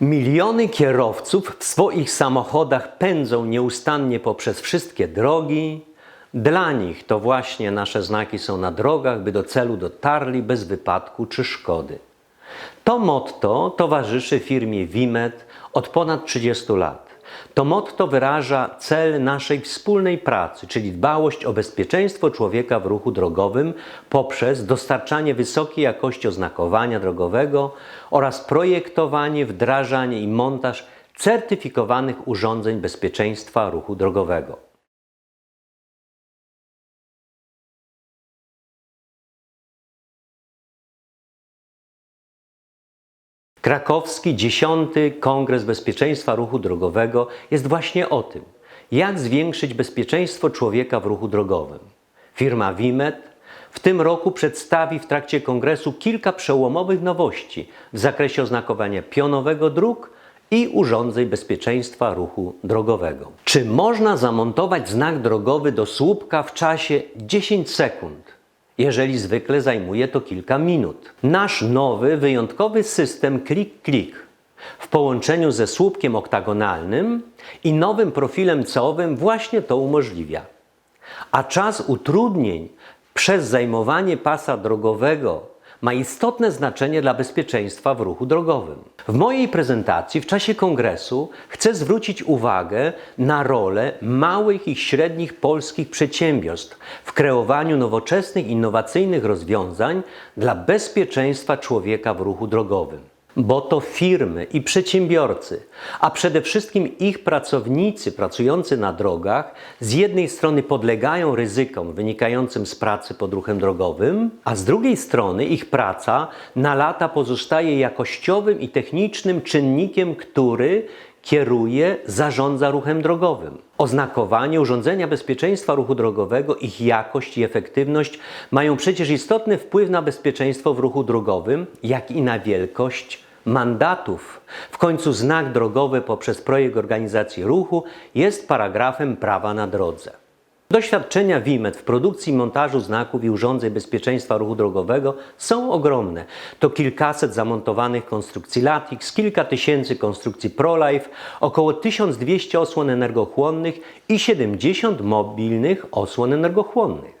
Miliony kierowców w swoich samochodach pędzą nieustannie poprzez wszystkie drogi. Dla nich to właśnie nasze znaki są na drogach, by do celu dotarli bez wypadku czy szkody. To motto towarzyszy firmie Wimet od ponad 30 lat. To motto wyraża cel naszej wspólnej pracy, czyli dbałość o bezpieczeństwo człowieka w ruchu drogowym poprzez dostarczanie wysokiej jakości oznakowania drogowego oraz projektowanie, wdrażanie i montaż certyfikowanych urządzeń bezpieczeństwa ruchu drogowego. Krakowski 10. Kongres Bezpieczeństwa Ruchu Drogowego jest właśnie o tym, jak zwiększyć bezpieczeństwo człowieka w ruchu drogowym. Firma Wimet w tym roku przedstawi w trakcie kongresu kilka przełomowych nowości w zakresie oznakowania pionowego dróg i urządzeń bezpieczeństwa ruchu drogowego. Czy można zamontować znak drogowy do słupka w czasie 10 sekund? Jeżeli zwykle zajmuje to kilka minut. Nasz nowy, wyjątkowy system klik-klik w połączeniu ze słupkiem oktagonalnym i nowym profilem całowym właśnie to umożliwia. A czas utrudnień przez zajmowanie pasa drogowego ma istotne znaczenie dla bezpieczeństwa w ruchu drogowym. W mojej prezentacji w czasie kongresu chcę zwrócić uwagę na rolę małych i średnich polskich przedsiębiorstw w kreowaniu nowoczesnych, innowacyjnych rozwiązań dla bezpieczeństwa człowieka w ruchu drogowym. Bo to firmy i przedsiębiorcy, a przede wszystkim ich pracownicy pracujący na drogach, z jednej strony podlegają ryzykom wynikającym z pracy pod ruchem drogowym, a z drugiej strony ich praca na lata pozostaje jakościowym i technicznym czynnikiem, który kieruje, zarządza ruchem drogowym. Oznakowanie, urządzenia bezpieczeństwa ruchu drogowego, ich jakość i efektywność mają przecież istotny wpływ na bezpieczeństwo w ruchu drogowym, jak i na wielkość mandatów. W końcu znak drogowy poprzez projekt organizacji ruchu jest paragrafem prawa na drodze. Doświadczenia WIMET w produkcji i montażu znaków i urządzeń bezpieczeństwa ruchu drogowego są ogromne. To kilkaset zamontowanych konstrukcji Latix, kilka tysięcy konstrukcji ProLife, około 1200 osłon energochłonnych i 70 mobilnych osłon energochłonnych.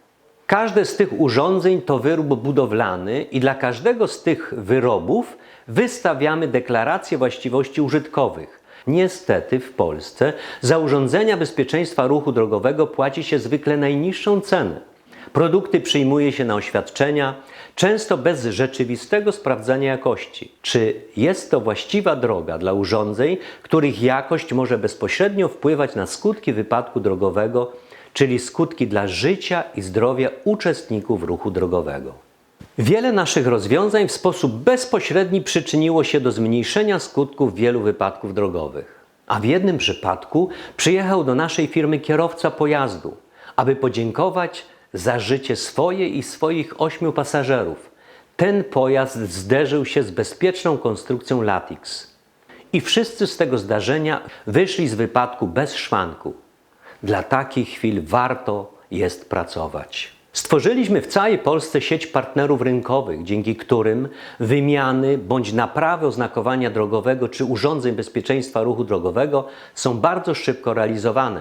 Każde z tych urządzeń to wyrób budowlany i dla każdego z tych wyrobów wystawiamy deklarację właściwości użytkowych. Niestety w Polsce za urządzenia bezpieczeństwa ruchu drogowego płaci się zwykle najniższą cenę. Produkty przyjmuje się na oświadczenia, często bez rzeczywistego sprawdzania jakości. Czy jest to właściwa droga dla urządzeń, których jakość może bezpośrednio wpływać na skutki wypadku drogowego, czyli skutki dla życia i zdrowia uczestników ruchu drogowego? Wiele naszych rozwiązań w sposób bezpośredni przyczyniło się do zmniejszenia skutków wielu wypadków drogowych. A w jednym przypadku przyjechał do naszej firmy kierowca pojazdu, aby podziękować za życie swoje i swoich ośmiu pasażerów. Ten pojazd zderzył się z bezpieczną konstrukcją Latix. I wszyscy z tego zdarzenia wyszli z wypadku bez szwanku. Dla takich chwil warto jest pracować. Stworzyliśmy w całej Polsce sieć partnerów rynkowych, dzięki którym wymiany bądź naprawy oznakowania drogowego czy urządzeń bezpieczeństwa ruchu drogowego są bardzo szybko realizowane.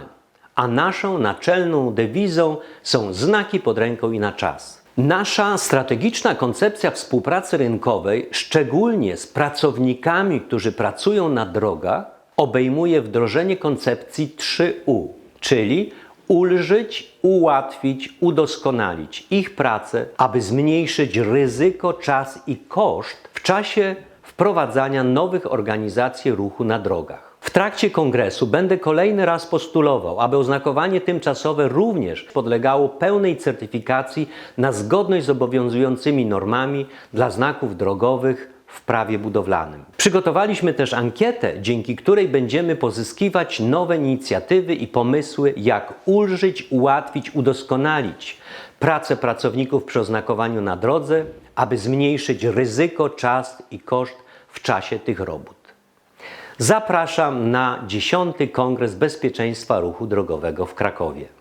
A naszą naczelną dewizą są znaki pod ręką i na czas. Nasza strategiczna koncepcja współpracy rynkowej, szczególnie z pracownikami, którzy pracują na drogach, obejmuje wdrożenie koncepcji 3U, czyli ulżyć, ułatwić, udoskonalić ich pracę, aby zmniejszyć ryzyko, czas i koszt w czasie wprowadzania nowych organizacji ruchu na drogach. W trakcie kongresu będę kolejny raz postulował, aby oznakowanie tymczasowe również podlegało pełnej certyfikacji na zgodność z obowiązującymi normami dla znaków drogowych w prawie budowlanym. Przygotowaliśmy też ankietę, dzięki której będziemy pozyskiwać nowe inicjatywy i pomysły, jak ulżyć, ułatwić, udoskonalić pracę pracowników przy oznakowaniu na drodze, aby zmniejszyć ryzyko, czas i koszt w czasie tych robót. Zapraszam na 10. Kongres Bezpieczeństwa Ruchu Drogowego w Krakowie.